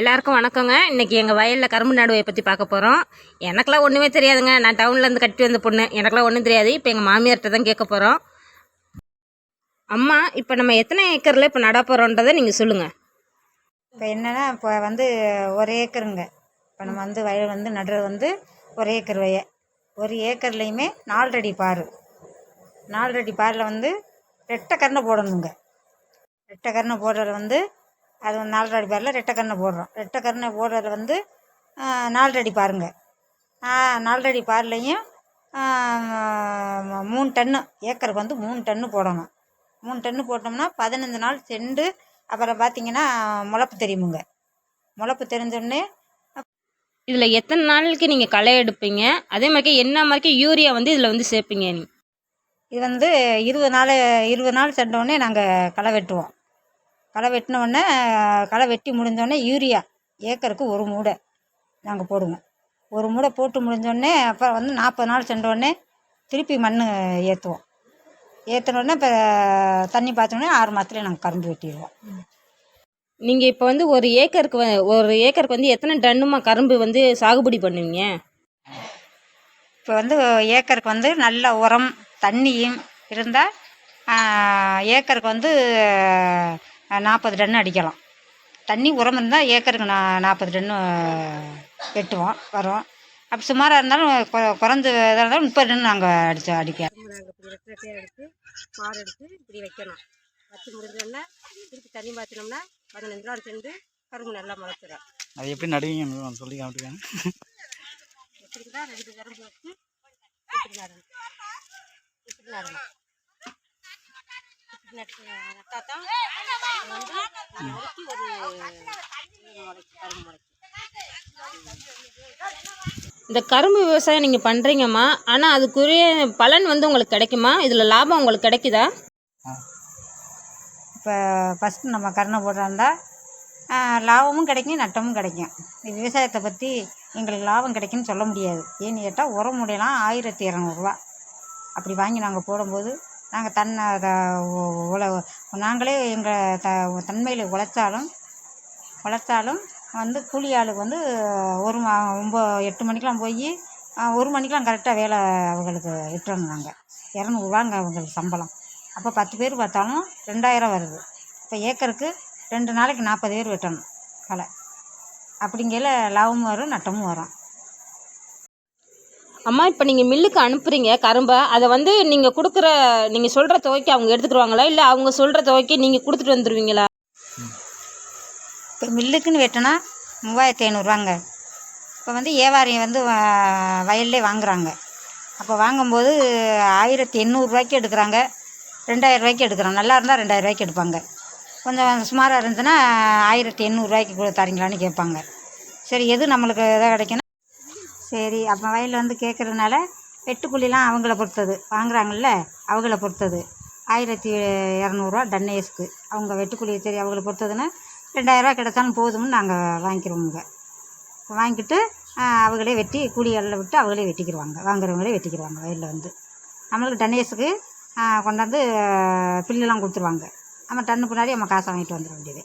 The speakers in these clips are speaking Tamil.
எல்லாருக்கும் வணக்கங்க. இன்றைக்கி எங்கள் வயலில் கரும்பு நடுவை பற்றி பார்க்க போகிறோம் எனக்கெலாம் ஒன்றுமே தெரியாதுங்க. நான் டவுன்லேருந்து கட்டி வந்த பொண்ணு. எனக்கெல்லாம் ஒன்றும் தெரியாது. இப்போ எங்கள் மாமியார்கிட்ட தான் கேட்க போகிறோம் அம்மா இப்போ நம்ம எத்தனை ஏக்கரில் இப்போ நட போகிறோன்றதை நீங்கள் சொல்லுங்கள் இப்போ என்னென்னா இப்போ வந்து ஒரு ஏக்கருங்க. இப்போ நம்ம வந்து வயல் வந்து நடுறது வந்து ஒரு ஏக்கர் வய. ஒரு ஏக்கர்லேயுமே நாலரடி பாரு நாலரடி பாரில் வந்து ரெட்டை கருணை போடணுங்க. ரெட்டை கருணை போடுறது வந்து அது வந்து நாலு அடி பாரில் ரெட்டை போடுறோம். ரெட்டை போடுறது வந்து நாலு அடி பாருங்க. நாலு அடி பார்லையும் மூணு டன்னு ஏக்கருக்கு வந்து மூணு டன்னு போடணும். மூணு டன்னு போட்டோம்னா பதினஞ்சு நாள் செண்டு அப்புறம் பார்த்தீங்கன்னா முளப்பு தெரியுமுங்க. முளப்பு தெரிஞ்சோடனே இதில் எத்தனை நாளுக்கு நீங்கள் களை எடுப்பீங்க? அதே மாதிரி என்ன மாதிரி யூரியா வந்து இதில் வந்து சேர்ப்பீங்க நீ இது வந்து இருபது நாள் இருபது நாள் சென்றோடனே நாங்கள் களை வெட்டுவோம். களை வெட்டின உடனே களை வெட்டி முடிஞ்சோடனே யூரியா ஏக்கருக்கு ஒரு மூடை நாங்கள் போடுவோம். ஒரு மூடை போட்டு முடிஞ்சோடனே அப்புறம் வந்து நாற்பது நாள் சென்றோடனே திருப்பி மண் ஏற்றுவோம் ஏற்றின உடனே இப்போ தண்ணி பார்த்தோன்னே ஆறு மாதத்துல நாங்கள் கரும்பு வெட்டிடுவோம். நீங்கள் இப்போ வந்து ஒரு ஏக்கருக்கு ஒரு ஏக்கருக்கு வந்து எத்தனை டன்னுமா கரும்பு வந்து சாகுபடி பண்ணுவீங்க? இப்போ வந்து ஏக்கருக்கு வந்து நல்ல உரம் தண்ணியும் இருந்தால் ஏக்கருக்கு வந்து நாற்பது டன் அடிக்கலாம். தண்ணி உரம் இருந்தால் ஏக்கருக்கு நா நாற்பது டன்னு வெட்டுவோம் வரும். அப்படி சுமாராக இருந்தாலும் கொ- குறைஞ்ச இதாக இருந்தாலும் முப்பது டன் நாங்கள் அடிச்சு அடிக்க எடுத்து எடுத்து இப்படி வைக்கணும். வச்சு முடிஞ்சோடனே திருப்பி தண்ணி பாய்ச்சினோம்னா பதினஞ்சு நாள் சென்று கரும்பு நல்லா முளைச்சிடும் அது எப்படி நடுவீங்க சொல்லி காமிட்டுருக்காங்க இப்படி தான் ரெண்டு கரும்பு வச்சு இப்படி நடணும். இப்படி நடணும். நட்டு நட்டா தான் வந்து முளைச்சி ஒரு இது முளைக்கும் கரும்பு முளைக்கும் இந்த கரும்பு விவசாயம் நீங்கள் பண்ணுறீங்கம்மா ஆனால் அதுக்குரிய பலன் வந்து உங்களுக்கு கிடைக்குமா? இதில் லாபம் உங்களுக்கு கிடைக்குதா? இப்போ ஃபஸ்ட்டு நம்ம கருணை போடுறாந்தா லாபமும் கிடைக்கும் நட்டமும் கிடைக்கும். விவசாயத்தை பற்றி எங்களுக்கு லாபம் கிடைக்கும்னு சொல்ல முடியாது. ஏன்னு கேட்டால் உரம் முடியலாம் ஆயிரத்தி இரநூறுவா. அப்படி வாங்கி நாங்கள் போடும்போது நாங்கள் தன்னை உழ நாங்களே எங்கள் த தன்மையில் உழைச்சாலும் உழைச்சாலும் வந்து கூலி ஆளுக்கு வந்து ஒரு மா ஒம்பது எட்டு மணிக்கெலாம் போய் ஒரு மணிக்கெலாம் கரெக்டாக வேலை அவங்களுக்கு விட்டுறணும் நாங்கள் இரநூறுவாங்க அவங்களுக்கு சம்பளம். அப்போ பத்து பேர் பார்த்தாலும் ரெண்டாயிரம் வருது. இப்போ ஏக்கருக்கு ரெண்டு நாளைக்கு நாற்பது பேர் வெட்டணும். களை அப்படிங்கையில் லாபமும் வரும் நட்டமும் வரும். அம்மா இப்போ நீங்கள் மில்லுக்கு அனுப்புகிறீங்க கரும்பை. அதை வந்து நீங்கள் கொடுக்குற நீங்கள் சொல்கிற துவைக்கு அவங்க எடுத்துக்கிடுவாங்களா இல்லை அவங்க சொல்கிற துவைக்கு நீங்கள் கொடுத்துட்டு வந்துடுவீங்களா இப்போ மில்லுக்குன்னு வெட்டினா மூவாயிரத்தி ஐநூறுரூவாங்க இப்போ வந்து வியாபாரி வந்து வ- வயல்லே வாங்குறாங்க. அப்போ வாங்கும்போது ஆயிரத்தி எண்ணூறுரூவாய்க்கு எடுக்கிறாங்க. ரெண்டாயிரம் ரூபாய்க்கு நல்லா இருந்தால் ரெண்டாயிரம் ரூபாய்க்கு எடுப்பாங்க. கொஞ்சம் சுமாராக இருந்துச்சுன்னா ஆயிரத்தி எண்ணூறுரூவாய்க்கு கூட தரீங்களான்னு கேட்பாங்க. சரி எது நம்மளுக்கு எதாவது கிடைக்குன்னா சரி அப்போ வயலில் வந்து கேட்குறதுனால வெட்டுக்கூலிலாம் அவங்கள பொறுத்தது. வாங்குறாங்கல்ல அவங்கள பொறுத்தது. ஆயிரத்தி இரநூறுவா டன்னேஸ்க்கு அவங்க வெட்டுக்குழியை சரி அவங்கள பொறுத்ததுன்னா ரெண்டாயிரரூவா கிடைச்சாலும் போதும்னு நாங்கள் வாங்கிக்கிறோமுங்க வாங்கிட்டு அவங்களே வெட்டி கூலிகளில் விட்டு அவங்களே வெட்டிக்கிடுவாங்க வாங்குறவங்களே வெட்டிக்கிடுவாங்க வயலில் வந்து. நம்மளுக்கு டன்னேஸுக்கு கொண்டாந்து பில்லுலாம் கொடுத்துருவாங்க. நம்ம டன்னு பின்னாடி நம்ம காசை வாங்கிட்டு வந்துட வேண்டியது.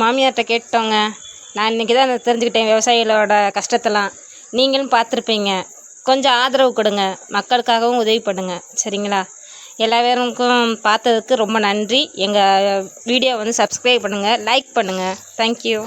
மாமியார்கிட்ட கேட்டோங்க. நான் இன்றைக்கி தான் தெரிஞ்சுக்கிட்டேன் விவசாயிகளோட கஷ்டத்தெல்லாம். நீங்களும் பார்த்துருப்பீங்க. கொஞ்சம் ஆதரவு கொடுங்க. மக்களுக்காகவும் உதவி பண்ணுங்கள் சரிங்களா? எல்லா பேருக்கும் பார்த்ததுக்கு ரொம்ப நன்றி. எங்கள் வீடியோ வந்து சப்ஸ்கிரைப் பண்ணுங்கள் லைக் பண்ணுங்கள் தேங்க்யூ